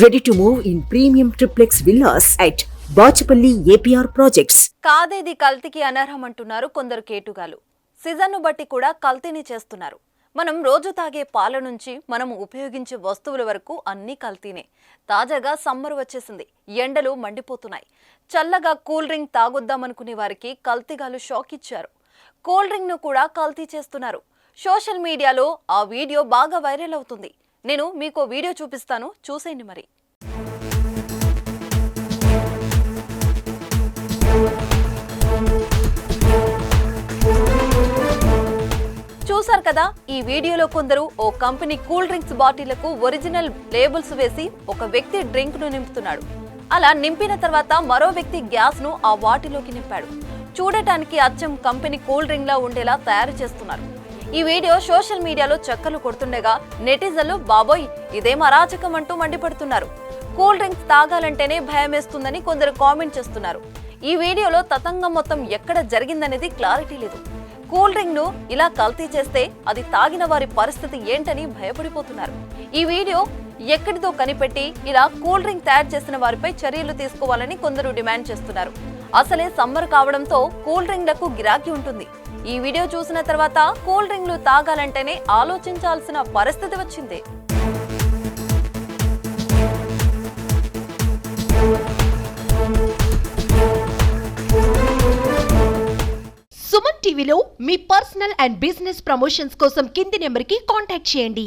Ready to move in premium triplex villas at Bachupally APR projects కాదేది కల్తీకి అనర్హం అంటున్నారు కొందరు కేటుగాలు. సీజన్ను బట్టి కూడా కల్తీని చేస్తున్నారు. మనం రోజు తాగే పాల నుంచి మనం ఉపయోగించే వస్తువుల వరకు అన్నీ కల్తీనే. తాజాగా సమ్మర్ వచ్చేసింది. ఎండలు మండిపోతున్నాయి. చల్లగా కూల్ డ్రింక్ తాగొద్దామనుకునే వారికి కల్తీగాలు షాక్ ఇచ్చారు. కూల్ డ్రింక్ను కూడా కల్తీ చేస్తున్నారు. సోషల్ మీడియాలో ఆ వీడియో బాగా వైరల్ అవుతుంది. నేను మీకు వీడియో చూపిస్తాను. చూసేయండి మరి. చూశారు కదా ఈ వీడియోలో కొందరు ఓ కంపెనీ కూల్ డ్రింక్స్ బాటిళ్ళకు ఒరిజినల్ లేబుల్స్ వేసి ఒక వ్యక్తి డ్రింక్ను నింపుతున్నాడు. అలా నింపిన తర్వాత మరో వ్యక్తి గ్యాస్ను ఆ వాటిలోకి నింపాడు. చూడటానికి అచ్చం కంపెనీ కూల్ డ్రింక్ లా ఉండేలా తయారు చేస్తున్నారు. ఈ వీడియో సోషల్ మీడియాలో చక్కర్లు కొడుతుండగా నెటిజన్లు బాబోయ్ ఇదేం అరాచకం అంటూ మండిపడుతున్నారు. కూల్ డ్రింక్స్ తాగాలంటేనే భయమేస్తుందని కొందరు కామెంట్ చేస్తున్నారు. ఈ వీడియోలో తతంగం మొత్తం ఎక్కడ జరిగిందనేది క్లారిటీ లేదు. కూల్ డ్రింక్ను ఇలా కల్తీ చేస్తే అది తాగిన వారి పరిస్థితి ఏంటని భయపడిపోతున్నారు. ఈ వీడియో ఎక్కడిదో కనిపెట్టి ఇలా కూల్ డ్రింక్ తయారు చేసిన వారిపై చర్యలు తీసుకోవాలని కొందరు డిమాండ్ చేస్తున్నారు. అసలే సమ్మర్ కావడంతో కూల్ డ్రింక్లకు గిరాకీ ఉంటుంది. ఈ వీడియో చూసిన తర్వాత కూల్ డ్రింక్లు తాగాలంటేనే ఆలోచించాల్సిన పరిస్థితి వచ్చింది. సుమన్ టీవీలో మీ పర్సనల్ అండ్ బిజినెస్ ప్రమోషన్స్ కోసం కింది నెంబర్కి కాంటాక్ట్ చేయండి.